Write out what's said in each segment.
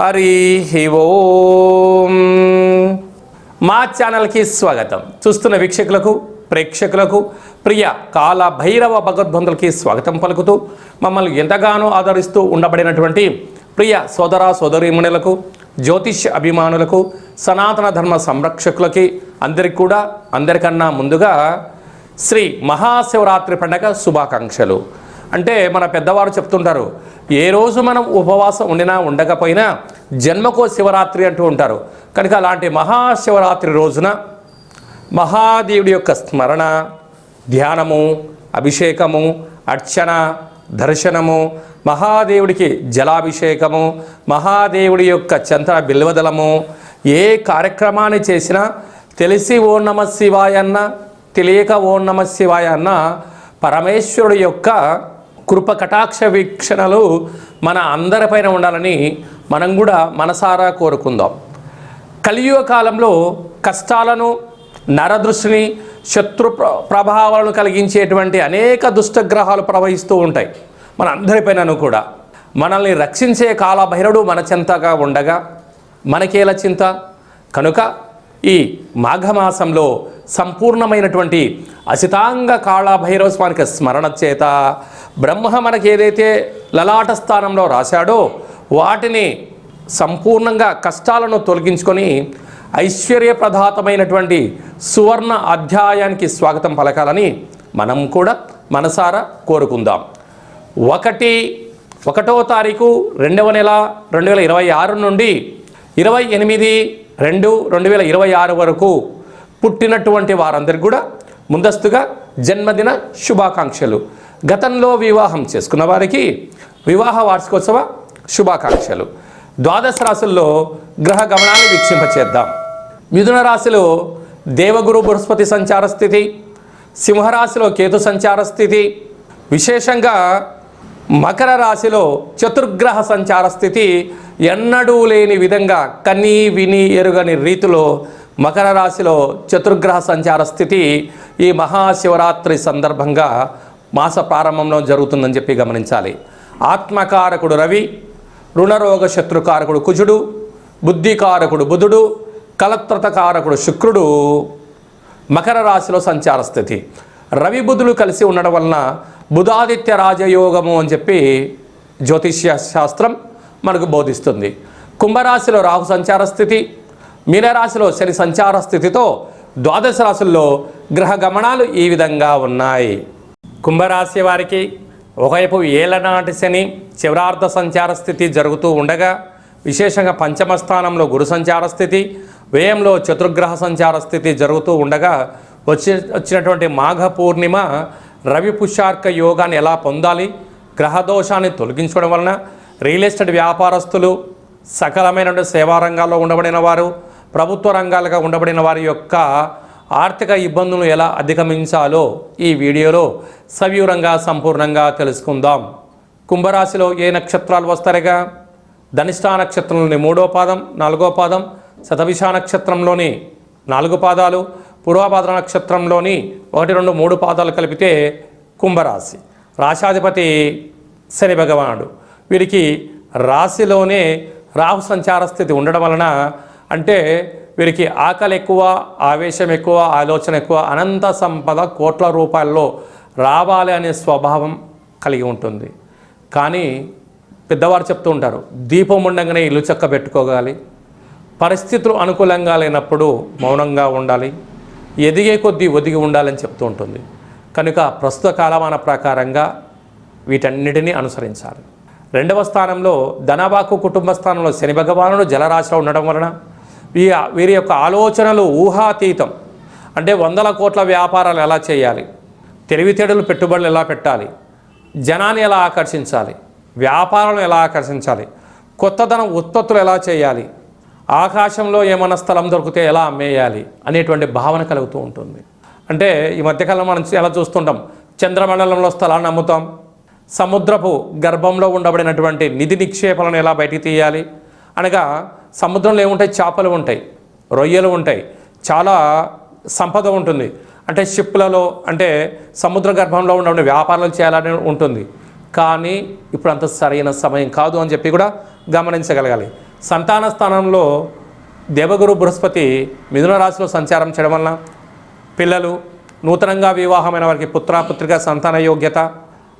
హరి ఓం. మా ఛానల్కి స్వాగతం. చూస్తున్న వీక్షకులకు ప్రేక్షకులకు ప్రియ కాల భైరవ భగవద్బంధులకి స్వాగతం పలుకుతూ మమ్మల్ని ఎంతగానో ఆదరిస్తూ ఉండబడినటువంటి ప్రియ సోదర సోదరీమణులకు జ్యోతిష్య అభిమానులకు సనాతన ధర్మ సంరక్షకులకి అందరికి కూడా అందరికన్నా ముందుగా శ్రీ మహాశివరాత్రి పండగ శుభాకాంక్షలు. అంటే మన పెద్దవారు చెప్తుంటారు ఏ రోజు మనం ఉపవాసం ఉండినా ఉండకపోయినా జన్మకో శివరాత్రి అంటూ ఉంటారు. కనుక అలాంటి మహాశివరాత్రి రోజున మహాదేవుడి యొక్క స్మరణ ధ్యానము అభిషేకము అర్చన దర్శనము మహాదేవుడికి జలాభిషేకము మహాదేవుడి యొక్క చంద్ర బిల్వదలము ఏ కార్యక్రమాన్ని చేసినా తెలిసి ఓ నమ శివాయ అన్న తెలియక ఓ నమ శివాయ అన్న పరమేశ్వరుడు యొక్క కృప కటాక్ష వీక్షణలు మన అందరిపైన ఉండాలని మనం కూడా మనసారా కోరుకుందాం. కలియుగ కాలంలో కష్టాలను నరదృష్టిని శత్రు ప్ర ప్రభావాలను కలిగించేటువంటి అనేక దుష్టగ్రహాలు ప్రవహిస్తూ ఉంటాయి. మన అందరిపైనను కూడా. మనల్ని రక్షించే కాలభైరవుడు మన చింతగా ఉండగా మనకేలా చింత? కనుక ఈ మాఘమాసంలో సంపూర్ణమైనటువంటి అసితాంగ కాళభైరవ స్వామికి స్మరణ చేత బ్రహ్మ మనకి ఏదైతే లలాట స్థానంలో రాశాడో వాటిని సంపూర్ణంగా కష్టాలను తొలగించుకొని ఐశ్వర్యప్రదాతమైనటువంటి సువర్ణ అధ్యాయానికి స్వాగతం పలకాలని మనం కూడా మనసారా కోరుకుందాం. ఒకటి ఒకటో తారీఖు రెండవ నెల రెండు వేల ఇరవై ఆరు నుండి ఇరవై ఎనిమిది రెండు రెండు వేల ఇరవై ఆరు వరకు పుట్టినటువంటి వారందరికీ కూడా ముందస్తుగా జన్మదిన శుభాకాంక్షలు. గతంలో వివాహం చేసుకున్న వారికి వివాహ వార్షికోత్సవ శుభాకాంక్షలు. ద్వాదశ రాశుల్లో గ్రహ గమనాన్ని వీక్షింపచేద్దాం. మిథున రాశిలో దేవగురు బృహస్పతి సంచార స్థితి సింహరాశిలో కేతు సంచార స్థితి విశేషంగా మకర రాశిలో చతుర్గ్రహ సంచార స్థితి ఎన్నడూ లేని విధంగా కన్నీ విని ఎరుగని రీతిలో మకర రాశిలో చతుర్గ్రహ సంచార స్థితి ఈ మహాశివరాత్రి సందర్భంగా మాస ప్రారంభంలో జరుగుతుందని చెప్పి గమనించాలి. ఆత్మకారకుడు రవి రుణరోగ శత్రుకారకుడు కుజుడు బుద్ధికారకుడు బుధుడు కలత్రతకారకుడు శుక్రుడు మకర రాశిలో సంచార స్థితి. రవి బుధులు కలిసి ఉండడం వలన బుధాదిత్య రాజయోగము అని చెప్పి జ్యోతిష్య శాస్త్రం మనకు బోధిస్తుంది. కుంభరాశిలో రాహు సంచార స్థితి మీనరాశిలో శని సంచార స్థితితో ద్వాదశ రాశుల్లో గ్రహ గమనాలు ఈ విధంగా ఉన్నాయి. కుంభరాశి వారికి ఒకవైపు ఏలనాటి శని చివరార్థ సంచార స్థితి జరుగుతూ ఉండగా విశేషంగా పంచమ స్థానంలో గురు సంచార స్థితి వ్యయంలో చతుర్గ్రహ సంచార స్థితి జరుగుతూ ఉండగా వచ్చి వచ్చినటువంటి మాఘ పూర్ణిమ రవి పుష్యార్క యోగాన్ని ఎలా పొందాలి గ్రహదోషాన్ని తొలగించడం వలన రియల్ ఎస్టేట్ వ్యాపారస్తులు సకలమైనటువంటి సేవా రంగాల్లో ఉండబడిన వారు ప్రభుత్వ రంగాలుగా ఉండబడిన వారి యొక్క ఆర్థిక ఇబ్బందులను ఎలా అధిగమించాలో ఈ వీడియోలో సవివరంగా సంపూర్ణంగా తెలుసుకుందాం. కుంభరాశిలో ఏ నక్షత్రాలు వస్తారుగా? ధనిష్టా నక్షత్రంలోని మూడో పాదం నాలుగో పాదం శతభిషా నక్షత్రంలోని నాలుగు పాదాలు పూర్వపాద నక్షత్రంలోని ఒకటి రెండు మూడు పాదాలు కలిపితే కుంభరాశి. రాశాధిపతి శని భగవానుడు. వీరికి రాశిలోనే రాహు సంచార స్థితి ఉండడం వలన అంటే వీరికి ఆకలి ఎక్కువ ఆవేశం ఎక్కువ ఆలోచన ఎక్కువ అనంత సంపద కోట్ల రూపాయల్లో రావాలి అనే స్వభావం కలిగి ఉంటుంది. కానీ పెద్దవారు చెప్తూ ఉంటారు దీపం ఉండగానే ఇల్లు చక్క పెట్టుకోగాలి. పరిస్థితులు అనుకూలంగా లేనప్పుడు మౌనంగా ఉండాలి. ఎదిగే కొద్దీ ఒదిగి ఉండాలని చెప్తూ ఉంటుంది. కనుక ప్రస్తుత కాలమాన ప్రకారంగా వీటన్నిటినీ అనుసరించాలి. రెండవ స్థానంలో ధనబాకు కుటుంబ స్థానంలో శని భగవానుడు జలరాశిలో ఉండడం వలన ఈ వీరి యొక్క ఆలోచనలు ఊహాతీతం. అంటే వందల కోట్ల వ్యాపారాలు ఎలా చేయాలి? తెలివితేటలు పెట్టుబడులు ఎలా పెట్టాలి? జనాన్ని ఎలా ఆకర్షించాలి? వ్యాపారాలను ఎలా ఆకర్షించాలి? కొత్తదనం ఉత్పత్తులు ఎలా చేయాలి? ఆకాశంలో ఏమైనా స్థలం దొరికితే ఎలా అమ్మేయాలి? అనేటువంటి భావన కలుగుతూ ఉంటుంది. అంటే ఈ మధ్యకాలంలో మనం ఎలా చూస్తుంటాం? చంద్రమండలంలో స్థలాన్ని అమ్ముతాం. సముద్రపు గర్భంలో ఉండబడినటువంటి నిధి నిక్షేపాలను ఎలా బయటికి తీయాలి? అనగా సముద్రంలో ఏముంటాయి? చేపలు ఉంటాయి. రొయ్యలు ఉంటాయి. చాలా సంపద ఉంటుంది. అంటే షిప్లలో అంటే సముద్ర గర్భంలో ఉండే వ్యాపారాలు చేయాలని ఉంటుంది. కానీ ఇప్పుడు అంత సరైన సమయం కాదు అని చెప్పి కూడా గమనించగలగాలి. సంతాన స్థానంలో దేవగురు బృహస్పతి మిథున రాశిలో సంచారం చేయడం వలన పిల్లలు నూతనంగా వివాహమైన వారికి పుత్రపుత్రిక సంతాన యోగ్యత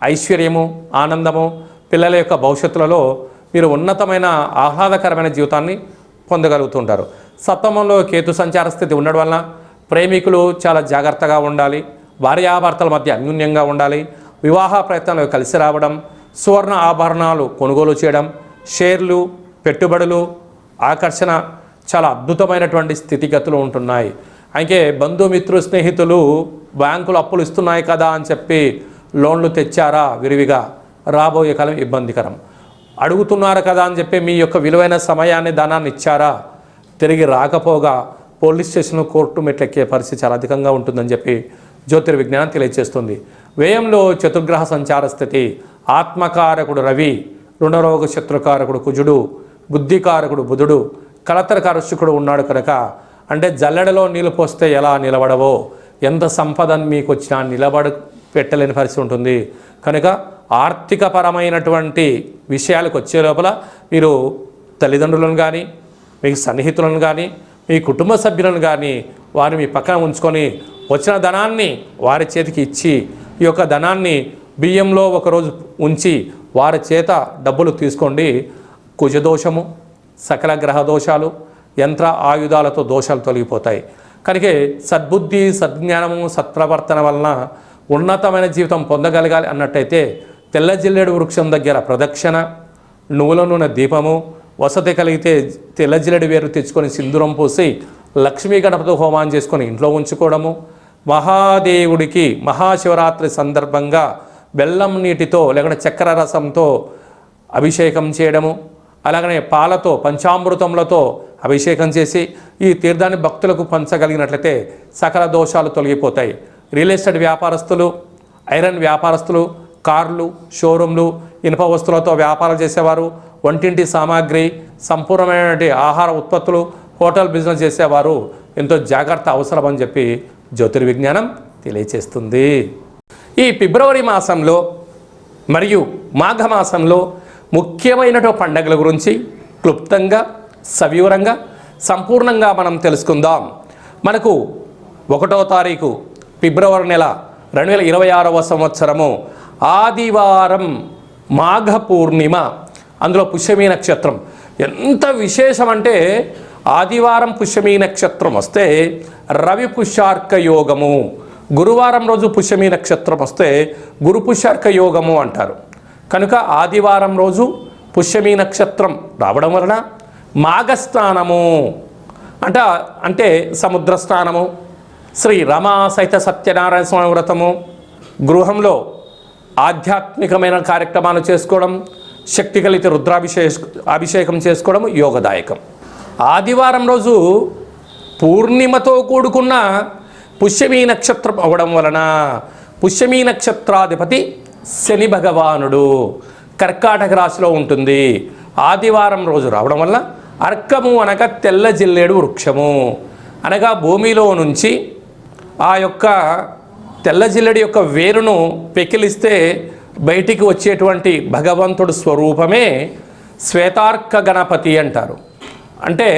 ఐశ్వర్యము ఆనందము పిల్లల యొక్క భవిష్యత్తులలో మీరు ఉన్నతమైన ఆహ్లాదకరమైన జీవితాన్ని పొందగలుగుతుంటారు. సప్తమంలో కేతు సంచార స్థితి ఉండడం వలన ప్రేమికులు చాలా జాగ్రత్తగా ఉండాలి. భార్యాభర్తల మధ్య అన్యూన్యంగా ఉండాలి. వివాహ ప్రయత్నాలు కలిసి రావడం సువర్ణ ఆభరణాలు కొనుగోలు చేయడం షేర్లు పెట్టుబడులు ఆకర్షణ చాలా అద్భుతమైనటువంటి స్థితిగతులు ఉంటున్నాయి. అయితే బంధుమిత్రు స్నేహితులు బ్యాంకులు అప్పులు ఇస్తున్నాయి కదా అని చెప్పి లోన్లు తెచ్చారా విరివిగా రాబోయే కాలం ఇబ్బందికరం. అడుగుతున్నారు కదా అని చెప్పి మీ యొక్క విలువైన సమయాన్ని ధనాన్ని ఇచ్చారా? తిరిగి రాకపోగా పోలీస్ స్టేషన్ కోర్టు మెట్లెక్కే పరిస్థితి చాలా అధికంగా ఉంటుందని చెప్పి జ్యోతిర్విజ్ఞానం తెలియజేస్తుంది. వ్యయంలో చతుర్గ్రహ సంచార స్థితి ఆత్మకారకుడు రవి రుణరోగ శత్రుకారకుడు కుజుడు బుద్ధికారకుడు బుధుడు కలతరకార శుకుడు ఉన్నాడు కనుక అంటే జల్లెడలో నీళ్ళు పోస్తే ఎలా నిలబడవో ఎంత సంపదని మీకు వచ్చినా నిలబడ పెట్టలేని పరిస్థితి ఉంటుంది. కనుక ఆర్థికపరమైనటువంటి విషయాలకు వచ్చే లోపల మీరు తల్లిదండ్రులను కానీ మీకు సన్నిహితులను కానీ మీ కుటుంబ సభ్యులను కానీ వారిని మీ పక్కన ఉంచుకొని వచ్చిన ధనాన్ని వారి చేతికి ఇచ్చి ఈ యొక్క ధనాన్ని బియ్యంలో ఒకరోజు ఉంచి వారి చేత డబ్బులు తీసుకోండి. కుజదోషము సకల గ్రహ దోషాలు యంత్ర ఆయుధాలతో దోషాలు తొలగిపోతాయి. కనుక సద్బుద్ధి సద్జ్ఞానము సత్ప్రవర్తన వలన ఉన్నతమైన జీవితం పొందగలగాలి అన్నట్టయితే తెల్లజిల్లెడు వృక్షం దగ్గర ప్రదక్షిణ నువ్వుల నూనె దీపము వసతి కలిగితే తెల్ల జిల్లెడు వేరు తెచ్చుకొని సింధూరం పోసి లక్ష్మీ గణపతి హోమాన్ని చేసుకొని ఇంట్లో ఉంచుకోవడము. మహాదేవుడికి మహాశివరాత్రి సందర్భంగా బెల్లం నీటితో లేకుంటే చక్కెర రసంతో అభిషేకం చేయడము. అలాగనే పాలతో పంచామృతములతో అభిషేకం చేసి ఈ తీర్థాన్ని భక్తులకు పంచగలిగినట్లయితే సకల దోషాలు తొలగిపోతాయి. రియల్ ఎస్టేట్ వ్యాపారస్తులు ఐరన్ వ్యాపారస్తులు కార్లు షోరూంలు ఇనుప వస్తువులతో వ్యాపారం చేసేవారు వంటింటి సామాగ్రి సంపూర్ణమైనటువంటి ఆహార ఉత్పత్తులు హోటల్ బిజినెస్ చేసేవారు. ఎంతో జాగ్రత్త అవసరం అని చెప్పి జ్యోతిర్విజ్ఞానం తెలియచేస్తుంది. ఈ ఫిబ్రవరి మాసంలో మరియు మాఘమాసంలో ముఖ్యమైనటువంటి పండుగల గురించి క్లుప్తంగా సవివరంగా సంపూర్ణంగా మనం తెలుసుకుందాం. మనకు ఒకటో తారీఖు ఫిబ్రవరి నెల రెండు వేల ఇరవై ఆరవ సంవత్సరము. ఆదివారం మాఘ పూర్ణిమ అందులో పుష్యమీ నక్షత్రం. ఎంత విశేషం అంటే ఆదివారం పుష్యమీ నక్షత్రం వస్తే రవి పుష్యార్క యోగము గురువారం రోజు పుష్యమీ నక్షత్రం వస్తే గురు పుష్యార్క యోగము అంటారు. కనుక ఆదివారం రోజు పుష్యమీ నక్షత్రం రావడం వలన మాఘస్నానము అంట అంటే సముద్ర స్నానము శ్రీ రమా సహిత సత్యనారాయణ స్వామి వ్రతము గృహంలో ఆధ్యాత్మికమైన కార్యక్రమాలు చేసుకోవడం శక్తి కలిగితే రుద్రాభిషేక అభిషేకం చేసుకోవడం యోగదాయకం. ఆదివారం రోజు పూర్ణిమతో కూడుకున్న పుష్యమీ నక్షత్రం అవ్వడం వలన పుష్యమీ నక్షత్రాధిపతి శని భగవానుడు కర్కాటక రాశిలో ఉంటుంది. ఆదివారం రోజు రావడం వల్ల అర్కము అనగా తెల్ల జిల్లేడు వృక్షము. అనగా భూమిలో నుంచి ఆ యొక్క తెల్ల జిల్లెడి యొక్క వేరును పెకిలిస్తే బయటికి వచ్చేటువంటి భగవంతుడు స్వరూపమే శ్వేతార్క గణపతి అంటారు. అంటే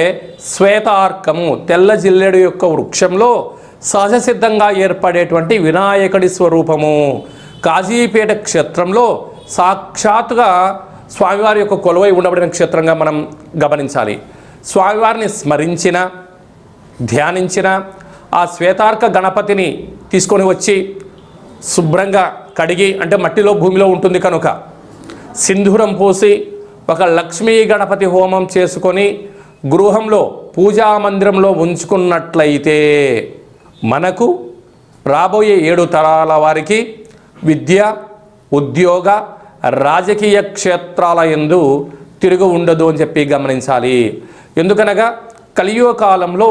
శ్వేతార్కము తెల్ల జిల్లెడు యొక్క వృక్షంలో సహజ సిద్ధంగా ఏర్పడేటువంటి వినాయకుడి స్వరూపము. కాజీపేట క్షేత్రంలో సాక్షాత్తుగా స్వామివారి యొక్క కొలువై ఉండబడిన క్షేత్రంగా మనం గమనించాలి. స్వామివారిని స్మరించిన ధ్యానించిన ఆ శ్వేతార్క గణపతిని తీసుకొని వచ్చి శుభ్రంగా కడిగి అంటే మట్టిలో భూమిలో ఉంటుంది కనుక సింధూరం పోసి ఒక లక్ష్మీ గణపతి హోమం చేసుకొని గృహంలో పూజా మందిరంలో ఉంచుకున్నట్లయితే మనకు రాబోయే ఏడు తరాల వారికి విద్య ఉద్యోగ రాజకీయ క్షేత్రాల ఎందు తిరుగు ఉండదు అని చెప్పి గమనించాలి. ఎందుకనగా కలియుగ కాలంలో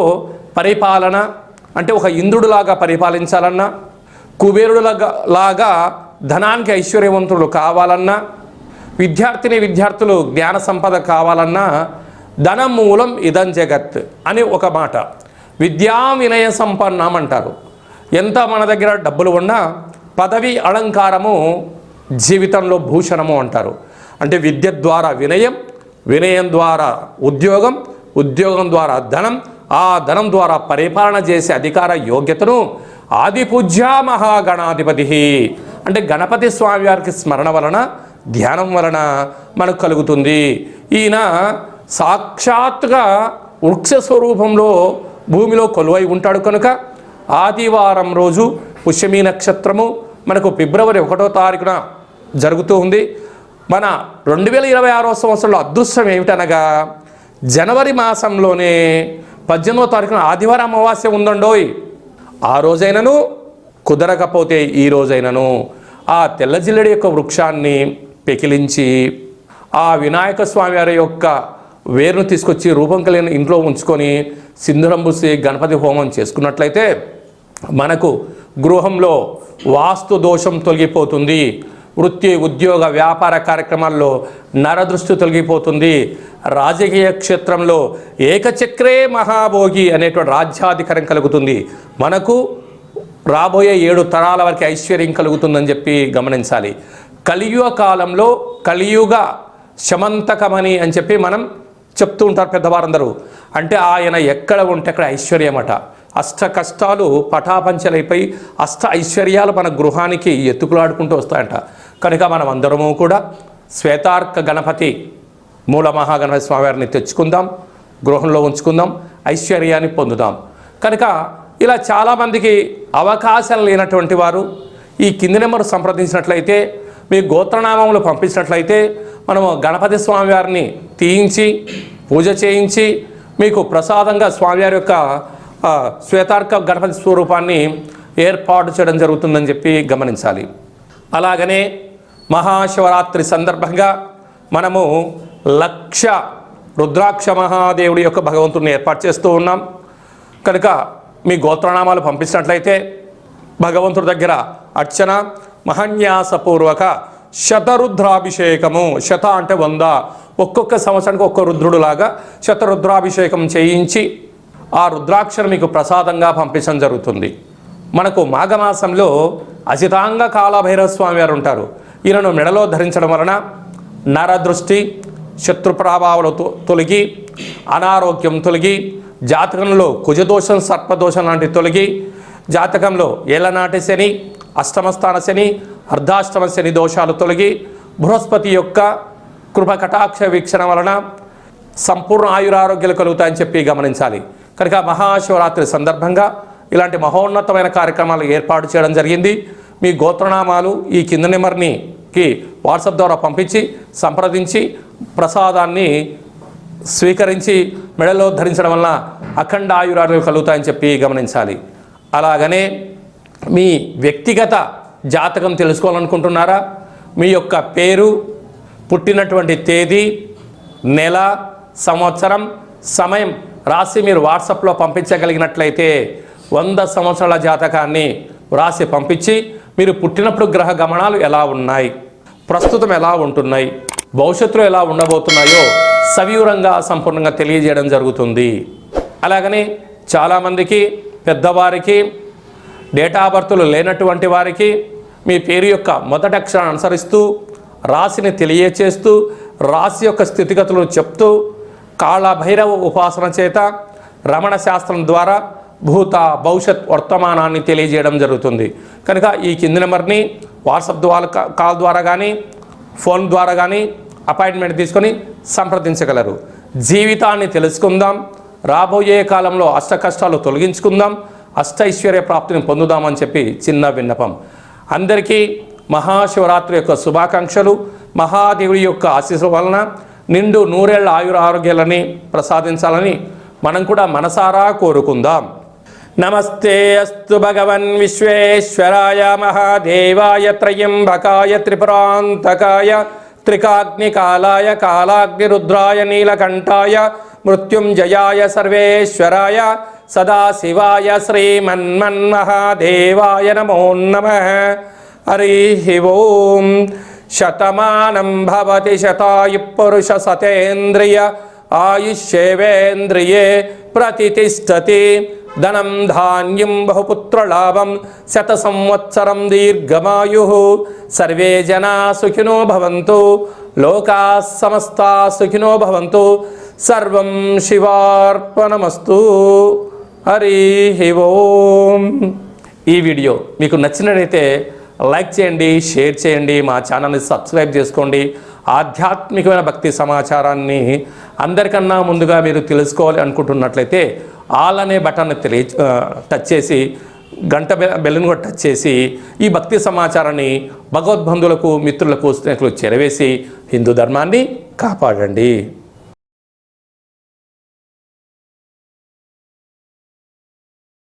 పరిపాలన అంటే ఒక ఇంద్రుడిలాగా పరిపాలించాలన్నా కుబేరుడులాగా లాగా ధనానికి ఐశ్వర్యవంతుడు కావాలన్నా విద్యార్థిని విద్యార్థులు జ్ఞాన సంపద కావాలన్నా ధనం మూలం ఇదం జగత్ అని ఒక మాట. విద్యా వినయ సంపన్నం అంటారు. ఎంత మన దగ్గర డబ్బులు ఉన్నా పదవి అలంకారము జీవితంలో భూషణము అంటారు. అంటే విద్య ద్వారా వినయం వినయం ద్వారా ఉద్యోగం ఉద్యోగం ద్వారా ధనం ఆ ధనం ద్వారా పరిపాలన చేసే అధికార యోగ్యతను ఆదిపూజ్య మహాగణాధిపతి అంటే గణపతి స్వామి వారికి స్మరణ వలన ధ్యానం వలన మనకు కలుగుతుంది. ఈయన సాక్షాత్తుగా వృక్ష స్వరూపంలో భూమిలో కొలువై ఉంటాడు కనుక ఆదివారం రోజు పుష్యమీ నక్షత్రము మనకు ఫిబ్రవరి ఒకటో తారీఖున జరుగుతూ ఉంది. మన రెండు వేల ఇరవై ఆరో సంవత్సరంలో అదృష్టం ఏమిటనగా జనవరి మాసంలోనే పద్దెనిమిదో తారీఖున ఆదివారం అమావాస్య ఉందండోయ్. ఆ రోజైనను కుదరకపోతే ఈ రోజైనను ఆ తెల్ల జిల్లడి యొక్క వృక్షాన్ని పెకిలించి ఆ వినాయక స్వామి వారి యొక్క వేరును తీసుకొచ్చి రూపం కలిగిన ఇంట్లో ఉంచుకొని సింధురం పూసి గణపతి హోమం చేసుకున్నట్లయితే మనకు గృహంలో వాస్తు దోషం తొలగిపోతుంది. వృత్తి ఉద్యోగ వ్యాపార కార్యక్రమాల్లో నరదృష్టి తొలగిపోతుంది. రాజకీయ క్షేత్రంలో ఏకచక్రే మహాభోగి అనేటువంటి రాజ్యాధికారం కలుగుతుంది. మనకు రాబోయే ఏడు తరాల వరకు ఐశ్వర్యం కలుగుతుందని చెప్పి గమనించాలి. కలియుగ కాలంలో కలియుగ శమంతకమని అని చెప్పి మనం చెప్తూ ఉంటారు పెద్దవారందరూ. అంటే ఆయన ఎక్కడ ఉంటే అక్కడ ఐశ్వర్యమట. అష్ట కష్టాలు పటాపంచలైపోయి అష్ట ఐశ్వర్యాలు మన గృహానికి ఎత్తుకులాడుకుంటూ వస్తాయంట. కనుక మనం అందరము కూడా శ్వేతార్క గణపతి మూల మహాగణపతి స్వామివారిని తెచ్చుకుందాం గృహంలో ఉంచుకుందాం ఐశ్వర్యాన్ని పొందుదాం. కనుక ఇలా చాలామందికి అవకాశం లేనటువంటి వారు ఈ కింది నెంబర్ సంప్రదించినట్లయితే మీ గోత్రనామములు పంపించినట్లయితే మనము గణపతి స్వామివారిని తీయించి పూజ చేయించి మీకు ప్రసాదంగా స్వామివారి యొక్క శ్వేతార్క గణపతి స్వరూపాన్ని ఏర్పాటు చేయడం జరుగుతుందని చెప్పి గమనించాలి. అలాగనే మహాశివరాత్రి సందర్భంగా మనము లక్ష రుద్రాక్ష మహాదేవుడి యొక్క భగవంతుడిని ఏర్పాటు చేస్తూ ఉన్నాం. కనుక మీ గోత్రనామాలు పంపించినట్లయితే భగవంతుడి దగ్గర అర్చన మహన్యాసపూర్వక శతరుద్రాభిషేకము శత అంటే వంద ఒక్కొక్క సంవత్సరానికి ఒక్క రుద్రుడులాగా శతరుద్రాభిషేకం చేయించి ఆ రుద్రాక్షను మీకు ప్రసాదంగా పంపించడం జరుగుతుంది. మనకు మాఘమాసంలో అజితాంగ కాలభైరవ స్వామి వారు ఉంటారు. ఈయనను మెడలో ధరించడం వలన నరదృష్టి శత్రు ప్రభావాలు తొలగి అనారోగ్యం తొలగి జాతకంలో కుజదోషం సర్పదోషం లాంటి తొలగి జాతకంలో ఏళ్ళనాటి శని అష్టమస్థాన శని అర్ధాష్టమ శని దోషాలు తొలగి బృహస్పతి యొక్క కృప కటాక్ష వీక్షణ వలన సంపూర్ణ ఆయురారోగ్యాలు కలుగుతాయని చెప్పి గమనించాలి. కనుక మహాశివరాత్రి సందర్భంగా ఇలాంటి మహోన్నతమైన కార్యక్రమాలు ఏర్పాటు చేయడం జరిగింది. మీ గోత్రనామాలు ఈ కింద నెంబర్నికి వాట్సాప్ ద్వారా పంపించి సంప్రదించి ప్రసాదాన్ని స్వీకరించి మెడలో ధరించడం వలన అఖండ ఆయురాలు కలుగుతాయని చెప్పి గమనించాలి. అలాగనే మీ వ్యక్తిగత జాతకం తెలుసుకోవాలనుకుంటున్నారా? మీ యొక్క పేరు పుట్టినటువంటి తేదీ నెల సంవత్సరం సమయం రాసి మీరు వాట్సాప్లో పంపించగలిగినట్లయితే వంద సంవత్సరాల జాతకాన్ని రాసి పంపించి మీరు పుట్టినప్పుడు గ్రహ గమనాలు ఎలా ఉన్నాయి? ప్రస్తుతం ఎలా ఉంటున్నాయి? భవిష్యత్తులో ఎలా ఉండబోతున్నాయో సవివరంగా సంపూర్ణంగా తెలియజేయడం జరుగుతుంది. అలాగని చాలామందికి పెద్దవారికి డేటా బర్తులు లేనటువంటి వారికి మీ పేరు యొక్క మొదటి అక్షరాన్ని అనుసరిస్తూ రాశిని తెలియచేస్తూ రాశి యొక్క స్థితిగతులను చెప్తూ కాళభైరవ ఉపాసన చేత రమణ శాస్త్రం ద్వారా భూత భవిష్యత్ వర్తమానాన్ని తెలియజేయడం జరుగుతుంది. కనుక ఈ కింది నెంబర్ని వాట్సాప్ ద్వారా కాల్ ద్వారా కానీ ఫోన్ ద్వారా కానీ అపాయింట్మెంట్ తీసుకొని సంప్రదించగలరు. జీవితాన్ని తెలుసుకుందాం. రాబోయే కాలంలో అష్ట కష్టాలు తొలగించుకుందాం. అష్టైశ్వర్య ప్రాప్తిని పొందుదామని చెప్పి చిన్న విన్నపం. అందరికీ మహాశివరాత్రి యొక్క శుభాకాంక్షలు. మహాదేవుడి యొక్క ఆశీస్సుల వలన నిండు నూరేళ్ళ ఆయుర ఆరోగ్యాలని ప్రసాదించాలని మనం కూడా మనసారా కోరుకుందాం. నమస్తే అస్తు భగవన్ విశ్వేశ్వరాయ మహాదేవాయ త్రయంబకాయ త్రిపురాంతకాయ త్రికాగ్నికాలాయ కాలాగ్నిరుద్రాయ నీలకంఠాయ మృత్యుంజయాయ సర్వేశ్వరాయ సదాశివాయ శ్రీమన్మన్మహాదేవాయ నమో నమ. హరి ఓం. శతమానం భవతి శతాయు పురుష సతేంద్రియ ఆయుష్యేవేంద్రియే ప్రతిష్టతి ధనం ధాన్యం బహుపుత్రలాభం శత సంవత్సరం దీర్ఘమాయు. సర్వే జనా సుఖినో భవంతు లోకా సమస్త సుఖినో భవంతు సర్వం శివార్పణమస్తు. హరి ఓం. ఈ వీడియో మీకు నచ్చినట్లయితే లైక్ చేయండి షేర్ చేయండి మా ఛానల్ని సబ్స్క్రైబ్ చేసుకోండి. ఆధ్యాత్మికమైన భక్తి సమాచారాన్ని అందరికన్నా ముందుగా మీరు తెలుసుకోవాలి అనుకుంటున్నట్లయితే ఆల్ అనే బటన్ తెలియ టచ్ చేసి గంట బె- కూడా టచ్ చేసి ఈ భక్తి సమాచారాన్ని భగవద్బంధువులకు మిత్రులకు స్నేహితులకు చేరవేసి హిందూ ధర్మాన్ని కాపాడండి.